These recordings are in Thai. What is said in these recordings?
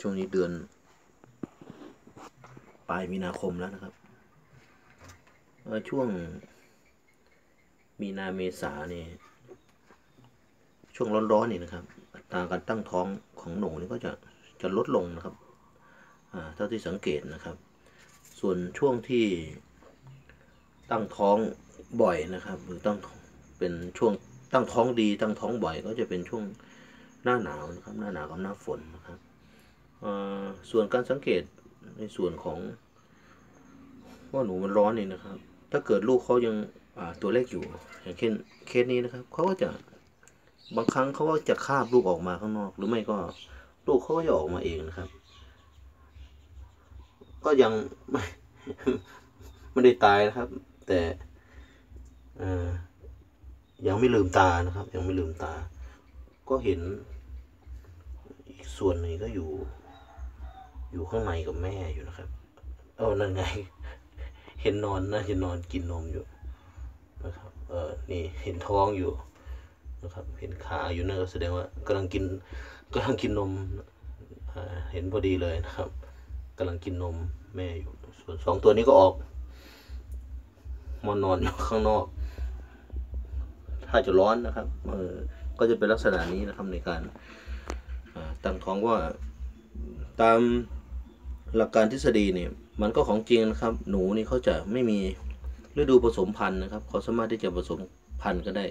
ช่วงนี้เดือน ปลายมีนาคมแล้วนะครับ ช่วง มีนาเมษาเนี่ยช่วงร้อนๆนี่นะครับอัตราการตั้งท้องของหนูนี่ก็จะจะลดลงนะครับเท่าที่สังเกตนะครับ ส่วนช่วงที่ตั้งท้องบ่อยนะครับ หรือตั้งเป็นช่วงตั้งท้องดีตั้งท้องบ่อย ก็จะเป็นช่วงหน้าหนาวนะครับ หน้าหนาวกับหน้าฝนนะครับ ส่วนการสังเกตในส่วนของว่าหนูมันร้อนนี่นะครับ ถ้าเกิดลูกเขายังตัวเล็กอยู่ อย่างเช่นเคสนี้นะครับเขาก็จะบางครั้งเขาก็จะคาบลูกออกมาข้างนอก หรือไม่ก็ลูกเขาก็จะออกมาเองนะครับ ก็ยังไม่ไม่ได้ตายนะครับ แต่ยังไม่ลืมตานะครับ ยังไม่ลืมตา ก็เห็นอีกส่วนหนึ่งก็อยู่ อยู่ข้างในกับแม่อยู่นะครับ เออนั่นไง เห็นนอนน่าจะนอนกินนมอยู่นะครับ เออนี่เห็นท้องอยู่นะครับ เห็นขาอยู่นั่นก็แสดงว่ากำลังกินกำลังกินนมเห็นพอดีเลยนะครับกำลังกินนมแม่อยู่ ส่วนสองตัวนี้ก็ออกมานอนอยู่ข้างนอก ถ้าจะร้อนนะครับเออก็จะเป็นลักษณะนี้นะครับในการตั้งท้องว่าตาม หลักการทฤษฎีเนี่ยมันก็ของจริงนะครับ หนูนี่เขาจะไม่มีฤดูผสมพันธุ์นะครับเขาสามารถที่จะผสมพันธุ์ก็ได้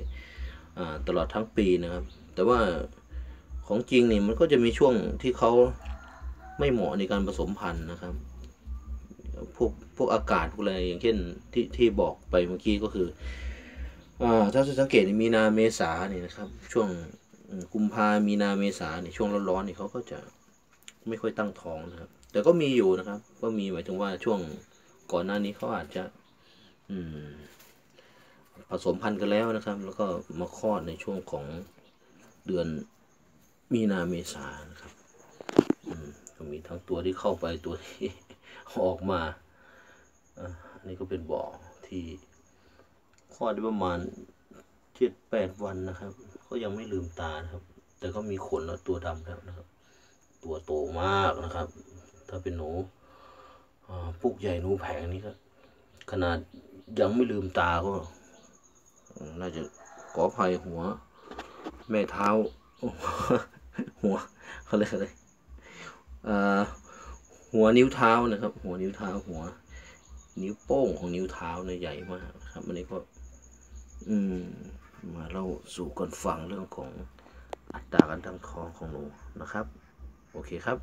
อ่าตลอดทั้งปีนะครับ แต่ว่าของจริงนี่มันก็จะมีช่วงที่เขาไม่เหมาะในการผสมพันธุ์นะครับพวกพวกอากาศพวกอะไรอย่างเช่นที่ที่บอกไปเมื่อกี้ก็คืออ่าถ้าสังเกตมีนาเมษาเนี่ยนะครับ ช่วงกุมภามีนาเมษาเนี่ยช่วงร้อนๆเนี่ยเขาก็จะไม่ค่อยตั้งท้องนะครับ แต่ก็มีอยู่นะครับ ก็มีหมายถึงว่าช่วงก่อนหน้านี้เขาอาจจะ อืม ผสมพันธุ์กันแล้วนะครับ แล้วก็มาคลอดในช่วงของเดือนมีนาเมษานะครับ อืมมีทั้งตัวที่เข้าไปตัวที่ออกมาอันนี้ก็เป็นบ่อที่คลอดได้ประมาณเจ็ดแปดวันนะครับ ก็ยังไม่ลืมตานะครับ แต่ก็มีขนแล้วตัวดำแล้วนะครับ ตัวโตมากนะครับ ถ้าเป็นหนูอ่าปุกใหญ่หนูแผงนี่ก็ขนาดยังไม่ลืมตาก็น่าจะขอภัยหัว แม่เท้า หัวเขาเรียกอะไรหัวนิ้วเท้านะครับ หัวนิ้วเท้าหัว นิ้วโป้งของนิ้วเท้าเนี่ยใหญ่มากครับอันนี้ก็ อืมมาเล่าสู่กันฟังเรื่องของอัตราการตั้งท้องของหนูนะครับ โอเคครับ